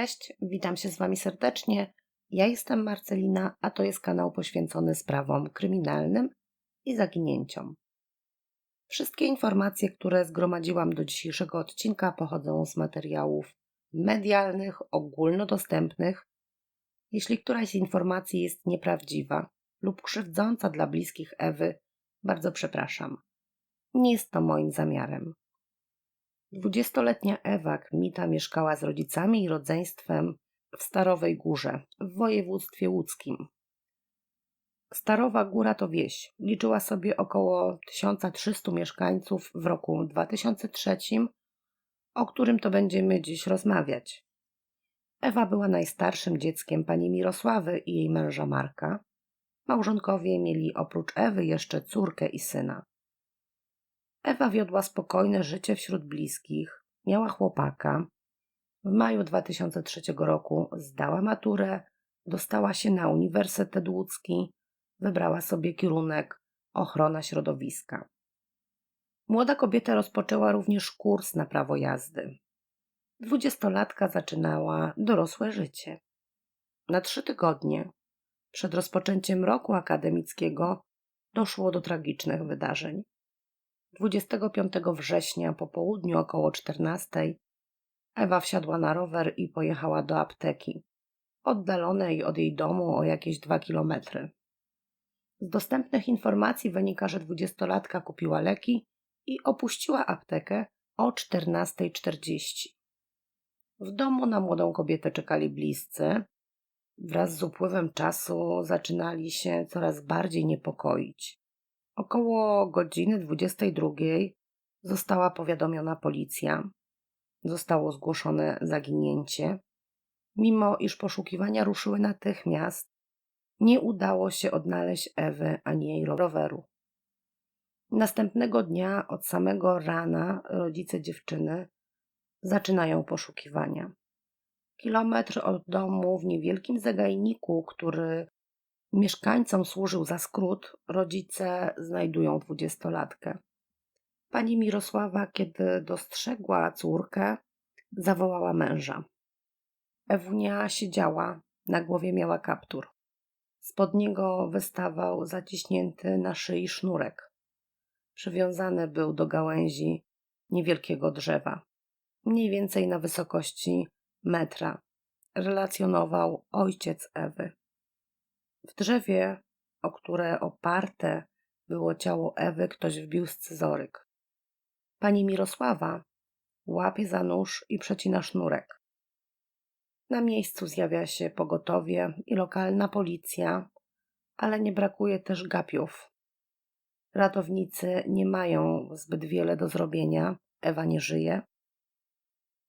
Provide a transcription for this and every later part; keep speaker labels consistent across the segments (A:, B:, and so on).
A: Cześć, witam się z Wami serdecznie. Ja jestem Marcelina, a to jest kanał poświęcony sprawom kryminalnym i zaginięciom. Wszystkie informacje, które zgromadziłam do dzisiejszego odcinka, pochodzą z materiałów medialnych, ogólnodostępnych. Jeśli któraś z informacji jest nieprawdziwa lub krzywdząca dla bliskich Ewy, bardzo przepraszam. Nie jest to moim zamiarem. Dwudziestoletnia Ewa Kmita mieszkała z rodzicami i rodzeństwem w Starowej Górze w województwie łódzkim. Starowa Góra to wieś. Liczyła sobie około 1300 mieszkańców w roku 2003, o którym to będziemy dziś rozmawiać. Ewa była najstarszym dzieckiem pani Mirosławy i jej męża Marka. Małżonkowie mieli oprócz Ewy jeszcze córkę i syna. Ewa wiodła spokojne życie wśród bliskich, miała chłopaka. W maju 2003 roku zdała maturę, dostała się na Uniwersytet Łódzki, wybrała sobie kierunek ochrona środowiska. Młoda kobieta rozpoczęła również kurs na prawo jazdy. Dwudziestolatka zaczynała dorosłe życie. Na trzy tygodnie przed rozpoczęciem roku akademickiego doszło do tragicznych wydarzeń. 25 września po południu około 14 Ewa wsiadła na rower i pojechała do apteki, oddalonej od jej domu o jakieś dwa kilometry. Z dostępnych informacji wynika, że dwudziestolatka kupiła leki i opuściła aptekę o 14.40. W domu na młodą kobietę czekali bliscy. Wraz z upływem czasu zaczynali się coraz bardziej niepokoić. Około godziny 22 została powiadomiona policja. Zostało zgłoszone zaginięcie. Mimo iż poszukiwania ruszyły natychmiast, nie udało się odnaleźć Ewy ani jej roweru. Następnego dnia, od samego rana, rodzice dziewczyny zaczynają poszukiwania. Kilometr od domu w niewielkim zagajniku, który Mieszkańcom służył za skrót, rodzice znajdują dwudziestolatkę. Pani Mirosława, kiedy dostrzegła córkę, zawołała męża. Ewunia siedziała, na głowie miała kaptur. Spod niego wystawał zaciśnięty na szyi sznurek. Przywiązany był do gałęzi niewielkiego drzewa, mniej więcej na wysokości metra, relacjonował ojciec Ewy. W drzewie, o które oparte było ciało Ewy, ktoś wbił scyzoryk. Pani Mirosława łapie za nóż i przecina sznurek. Na miejscu zjawia się pogotowie i lokalna policja, ale nie brakuje też gapiów. Ratownicy nie mają zbyt wiele do zrobienia, Ewa nie żyje.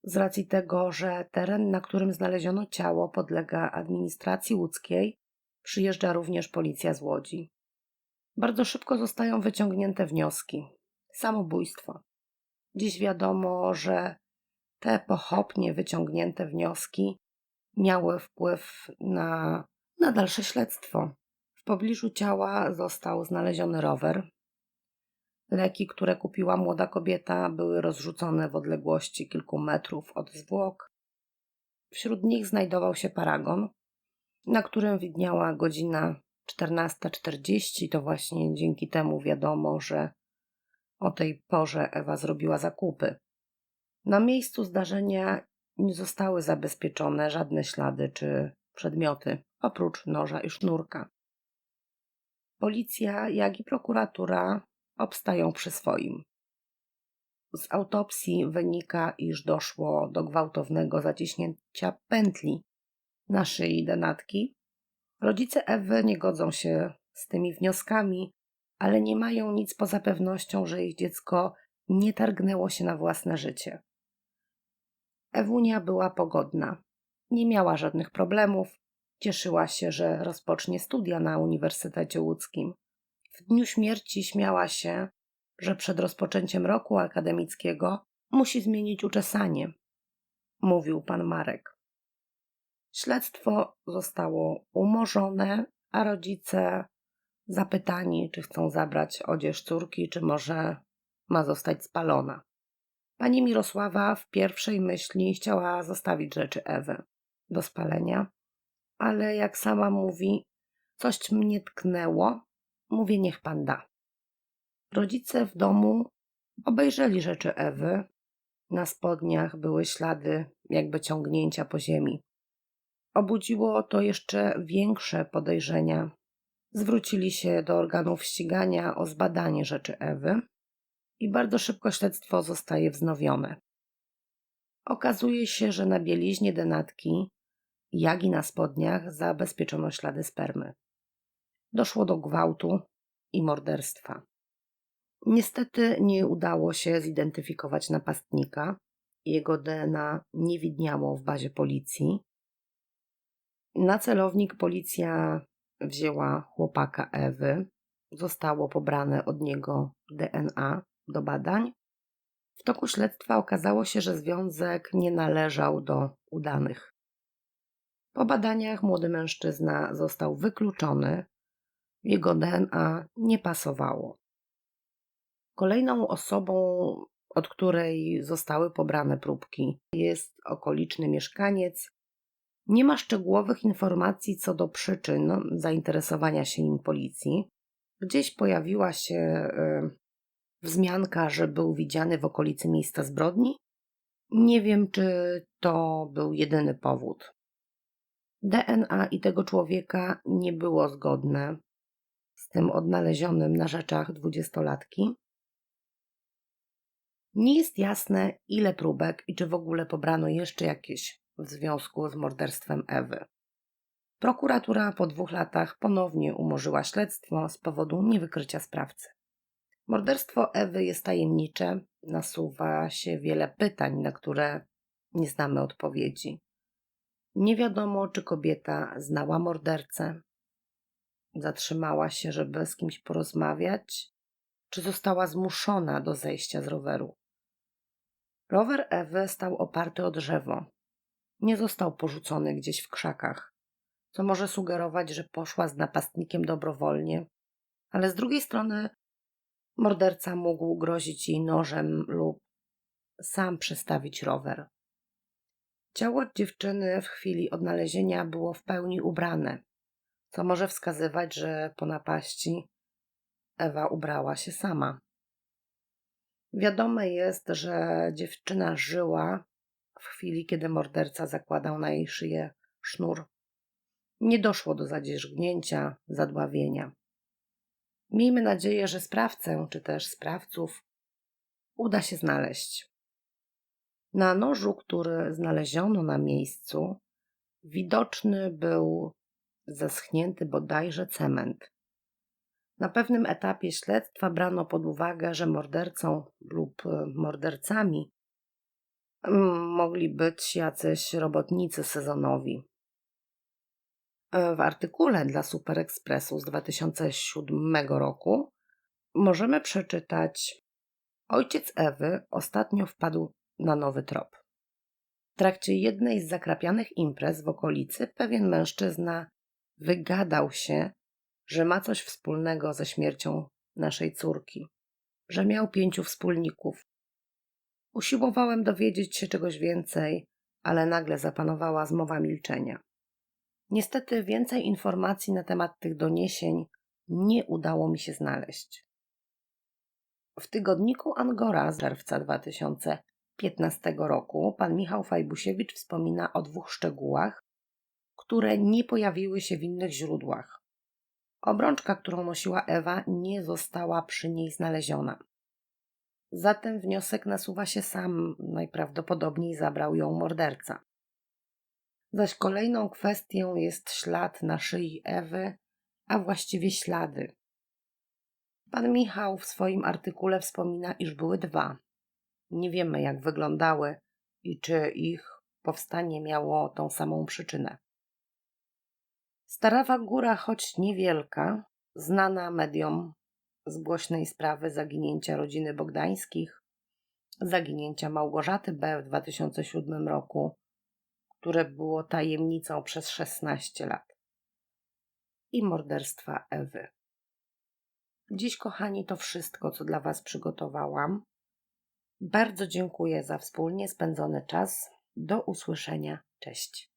A: Z racji tego, że teren, na którym znaleziono ciało, podlega administracji łódzkiej, Przyjeżdża również policja z Łodzi. Bardzo szybko zostają wyciągnięte wnioski. Samobójstwo. Dziś wiadomo, że te pochopnie wyciągnięte wnioski miały wpływ na, na dalsze śledztwo. W pobliżu ciała został znaleziony rower. Leki, które kupiła młoda kobieta, były rozrzucone w odległości kilku metrów od zwłok. Wśród nich znajdował się paragon, na którym widniała godzina 14.40. To właśnie dzięki temu wiadomo, że o tej porze Ewa zrobiła zakupy. Na miejscu zdarzenia nie zostały zabezpieczone żadne ślady czy przedmioty, oprócz noża i sznurka. Policja, jak i prokuratura obstają przy swoim. Z autopsji wynika, iż doszło do gwałtownego zaciśnięcia pętli na szyi denatki. Rodzice Ewy nie godzą się z tymi wnioskami, ale nie mają nic poza pewnością, że ich dziecko nie targnęło się na własne życie. Ewunia była pogodna. Nie miała żadnych problemów. Cieszyła się, że rozpocznie studia na Uniwersytecie Łódzkim. W dniu śmierci śmiała się, że przed rozpoczęciem roku akademickiego musi zmienić uczesanie, mówił pan Marek. Śledztwo zostało umorzone, a rodzice zapytani, czy chcą zabrać odzież córki, czy może ma zostać spalona. Pani Mirosława w pierwszej myśli chciała zostawić rzeczy Ewy. do spalenia, ale jak sama mówi, coś mnie tknęło, mówię niech pan da. Rodzice w domu obejrzeli rzeczy Ewy. Na spodniach były ślady jakby ciągnięcia po ziemi. Obudziło to jeszcze większe podejrzenia. Zwrócili się do organów ścigania o zbadanie rzeczy Ewy i bardzo szybko śledztwo zostaje wznowione. Okazuje się, że na bieliźnie denatki, jak i na spodniach zabezpieczono ślady spermy. Doszło do gwałtu i morderstwa. Niestety nie udało się zidentyfikować napastnika. Jego DNA nie widniało w bazie policji. Na celownik policja wzięła chłopaka Ewy. Zostało pobrane od niego DNA do badań. W toku śledztwa okazało się, że związek nie należał do udanych. Po badaniach młody mężczyzna został wykluczony. Jego DNA nie pasowało. Kolejną osobą, od której zostały pobrane próbki, jest okoliczny mieszkaniec. Nie ma szczegółowych informacji co do przyczyn zainteresowania się nim policji. Gdzieś pojawiła się e, wzmianka, że był widziany w okolicy miejsca zbrodni. Nie wiem, czy to był jedyny powód. DNA i tego człowieka nie było zgodne z tym odnalezionym na rzeczach dwudziestolatki. Nie jest jasne, ile próbek i czy w ogóle pobrano jeszcze jakieś w związku z morderstwem Ewy. Prokuratura po dwóch latach ponownie umorzyła śledztwo z powodu niewykrycia sprawcy. Morderstwo Ewy jest tajemnicze, nasuwa się wiele pytań, na które nie znamy odpowiedzi. Nie wiadomo, czy kobieta znała mordercę, zatrzymała się, żeby z kimś porozmawiać, czy została zmuszona do zejścia z roweru. Rower Ewy stał oparty o drzewo. Nie został porzucony gdzieś w krzakach, co może sugerować, że poszła z napastnikiem dobrowolnie, ale z drugiej strony morderca mógł grozić jej nożem lub sam przestawić rower. Ciało dziewczyny w chwili odnalezienia było w pełni ubrane, co może wskazywać, że po napaści Ewa ubrała się sama. Wiadome jest, że dziewczyna żyła w chwili, kiedy morderca zakładał na jej szyję sznur. Nie doszło do zadzierzgnięcia, zadławienia. Miejmy nadzieję, że sprawcę, czy też sprawców, uda się znaleźć. Na nożu, który znaleziono na miejscu, widoczny był zeschnięty bodajże cement. Na pewnym etapie śledztwa brano pod uwagę, że mordercą lub mordercami mogli być jacyś robotnicy sezonowi. E, w artykule dla Super Expressu z 2007 roku możemy przeczytać: Ojciec Ewy ostatnio wpadł na nowy trop. W trakcie jednej z zakrapianych imprez w okolicy pewien mężczyzna wygadał się że ma coś wspólnego ze śmiercią naszej córki, że miał pięciu wspólników. Usiłowałem dowiedzieć się czegoś więcej, ale nagle zapanowała zmowa milczenia. Niestety więcej informacji na temat tych doniesień nie udało mi się znaleźć. W tygodniku Angora z czerwca 2015 roku pan Michał Fajbusiewicz wspomina o dwóch szczegółach, które nie pojawiły się w innych źródłach. Obrączka, którą nosiła Ewa, nie została przy niej znaleziona. Zatem wniosek nasuwa się sam, najprawdopodobniej zabrał ją morderca. Zaś kolejną kwestią jest ślad na szyi Ewy, a właściwie ślady. Pan Michał w swoim artykule wspomina, iż były dwa. Nie wiemy, jak wyglądały i czy ich powstanie miało tą samą przyczynę. Starawa Góra, choć niewielka, znana mediom z głośnej sprawy zaginięcia rodziny Bogdańskich, zaginięcia Małgorzaty B. w 2007 roku, które było tajemnicą przez 16 lat, i morderstwa Ewy. Dziś, kochani, to wszystko, co dla Was przygotowałam. Bardzo dziękuję za wspólnie spędzony czas. Do usłyszenia. Cześć.